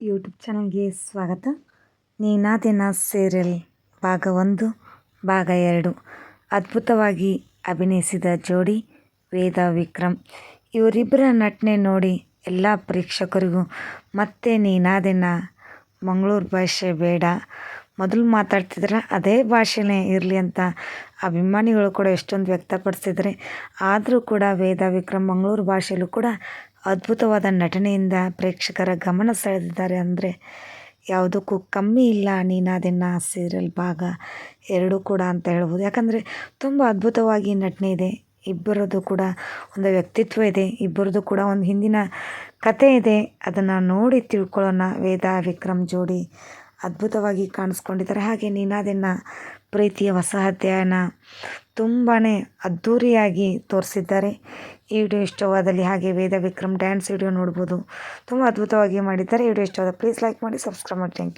YouTube ಚಾನಲ್ಗೆ ಸ್ವಾಗತ. ನೀನಾದಿನ serial ಭಾಗ ಒಂದು, ಭಾಗ ಎರಡು. ಅದ್ಭುತವಾಗಿ ಅಭಿನಯಿಸಿದ ಜೋಡಿ ವೇದ ವಿಕ್ರಮ್. ಇವರಿಬ್ಬರ ನಟನೆ ನೋಡಿ ಎಲ್ಲ ಪ್ರೇಕ್ಷಕರಿಗೂ ಮತ್ತೆ ನೀನಾದಿನ ಮಂಗಳೂರು ಭಾಷೆ ಬೇಡ. ಮೊದಲು ಮಾತಾಡ್ತಿದ್ರೆ ಅದೇ ಭಾಷೆನೇ ಇರಲಿ ಅಂತ ಅಭಿಮಾನಿಗಳು ಕೂಡ ಎಷ್ಟೊಂದು ವ್ಯಕ್ತಪಡಿಸಿದರೆ ಆದರೂ ಕೂಡ ವೇದ ವಿಕ್ರಮ್ ಮಂಗಳೂರು ಭಾಷೆಯಲ್ಲೂ ಕೂಡ ಅದ್ಭುತವಾದ ನಟನೆಯಿಂದ ಪ್ರೇಕ್ಷಕರ ಗಮನ ಸೆಳೆದಿದ್ದಾರೆ ಅಂದರೆ ಯಾವುದಕ್ಕೂ ಕಮ್ಮಿ ಇಲ್ಲ ನೀನಾದಿನ ಸೀರಿಯಲ್ ಭಾಗ ಎರಡೂ ಕೂಡ ಅಂತ ಹೇಳ್ಬೋದು. ಯಾಕಂದರೆ ತುಂಬ ಅದ್ಭುತವಾಗಿ ನಟನೆ ಇದೆ. ಇಬ್ಬರದ್ದು ಕೂಡ ಒಂದು ವ್ಯಕ್ತಿತ್ವ ಇದೆ. ಇಬ್ಬರದ್ದು ಕೂಡ ಒಂದು ಹಿಂದಿನ ಕತೆ ಇದೆ. ಅದನ್ನು ನೋಡಿ ತಿಳ್ಕೊಳ್ಳೋಣ. ವೇದ, ವಿಕ್ರಮ್ ಜೋಡಿ ಅದ್ಭುತವಾಗಿ ಕಾಣಿಸ್ಕೊಂಡಿದ್ದಾರೆ. ಹಾಗೆ ನೀನಾದಿನ ಪ್ರೀತಿಯ ಹೊಸ ಅಧ್ಯಾಯನ ತುಂಬಾ ಅದ್ಧೂರಿಯಾಗಿ ತೋರಿಸಿದ್ದಾರೆ. ಈ ವಿಡಿಯೋ ಇಷ್ಟವಾದಲ್ಲಿ ಹಾಗೆ ವೇದ ವಿಕ್ರಮ್ ಡ್ಯಾನ್ಸ್ ವಿಡಿಯೋ ನೋಡ್ಬೋದು. ತುಂಬ ಅದ್ಭುತವಾಗಿ ಮಾಡಿದ್ದಾರೆ. ಈ ವಿಡಿಯೋ ಇಷ್ಟವಾದ ಪ್ಲೀಸ್ ಲೈಕ್ ಮಾಡಿ, ಸಬ್ಸ್ಕ್ರೈಬ್ ಮಾಡಿ. Thank you.